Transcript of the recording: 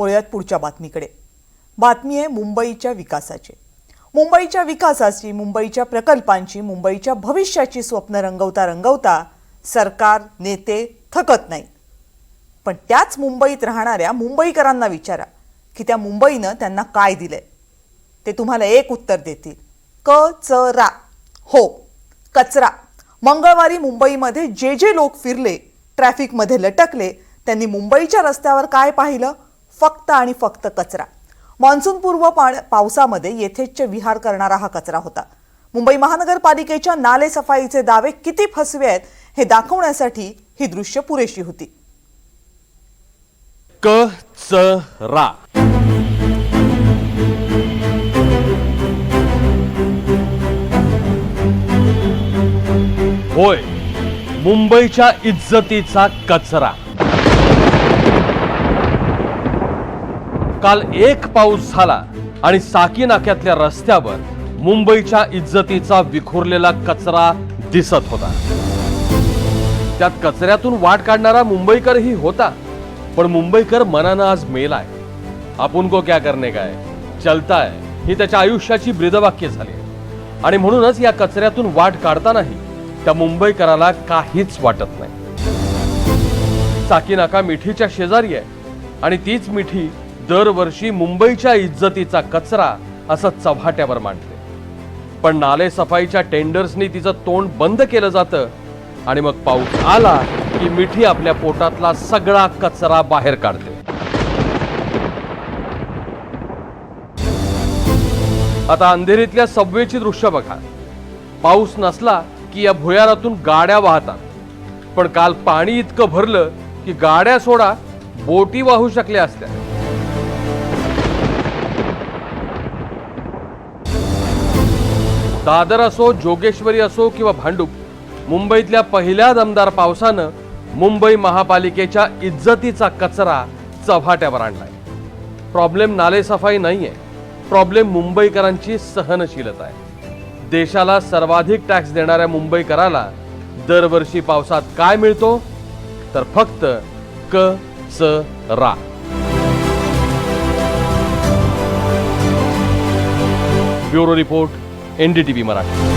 वळूयात पुढच्या बातमीकडे. बातमी आहे मुंबईच्या विकासाची. मुंबईच्या विकासाची मुंबईच्या प्रकल्पांची मुंबईच्या भविष्याची स्वप्न रंगवता रंगवता सरकार नेते थकत नाहीत. पण त्याच मुंबईत राहणाऱ्या मुंबईकरांना विचारा की त्या मुंबईनं त्यांना काय दिलंय? ते तुम्हाला एक उत्तर देतील. क च रा हो कचरा. मंगळवारी मुंबईमध्ये जे जे लोक फिरले ट्रॅफिकमध्ये लटकले त्यांनी मुंबईच्या रस्त्यावर काय पाहिलं? फक्त आणि फक्त कचरा. मान्सूनपूर्व पावसामध्ये येथेच विहार करणारा हा कचरा होता. मुंबई महानगरपालिकेच्या नाले सफाईचे दावे किती फसवे आहेत हे दाखवण्यासाठी ही दृश्य पुरेशी होती. क च रा होय मुंबईच्या इज्जतीचा कचरा. काल एक पाऊस झाला आणि साकी नाक्यातल्या रस्त्यावर मुंबईच्या इज्जतीचा विखुरलेला कचरा दिसत होता. त्यात कचऱ्यातून वाट काढणारा मुंबईकरही होता पण मुंबईकर मनानं आज मेलाय. आपण को क्या करणे काय चलताय. ही त्याच्या आयुष्याची ब्रिदवाक्य झाली आणि म्हणूनच या कचऱ्यातून वाट काढतानाही त्या मुंबईकराला काहीच वाटत नाही. साकी नाका मिठीच्या शेजारी आहे आणि तीच मिठी दरवर्षी मुंबईच्या इज्जतीचा कचरा असं चव्हाट्यावर मांडते. पण नाले सफाईच्या टेंडर्सनी तिचं तोंड बंद केलं जातं आणि मग पाऊस आला की मिठी आपल्या पोटातला सगळा कचरा बाहेर काढते. आता अंधेरीतल्या सबवेची दृश्य बघा. पाऊस नसला की या भुयारातून गाड्या वाहतात. पण काल पाणी इतकं भरलं की गाड्या सोडा बोटी वाहू शकल्या असत्या. दादर असो जोगेश्वरी असो किंवा भांडूप मुंबईतल्या पहिल्या दमदार पावसानं मुंबई महापालिकेच्या इज्जतीचा कचरा चव्हाट्यावर आणलाय. प्रॉब्लेम नालेसफाई नाही आहे प्रॉब्लेम मुंबईकरांची सहनशीलता आहे. देशाला सर्वाधिक टॅक्स देणाऱ्या मुंबईकराला दरवर्षी पावसात काय मिळतो? तर फक्त क स रा. Bureau report NDTV Marathi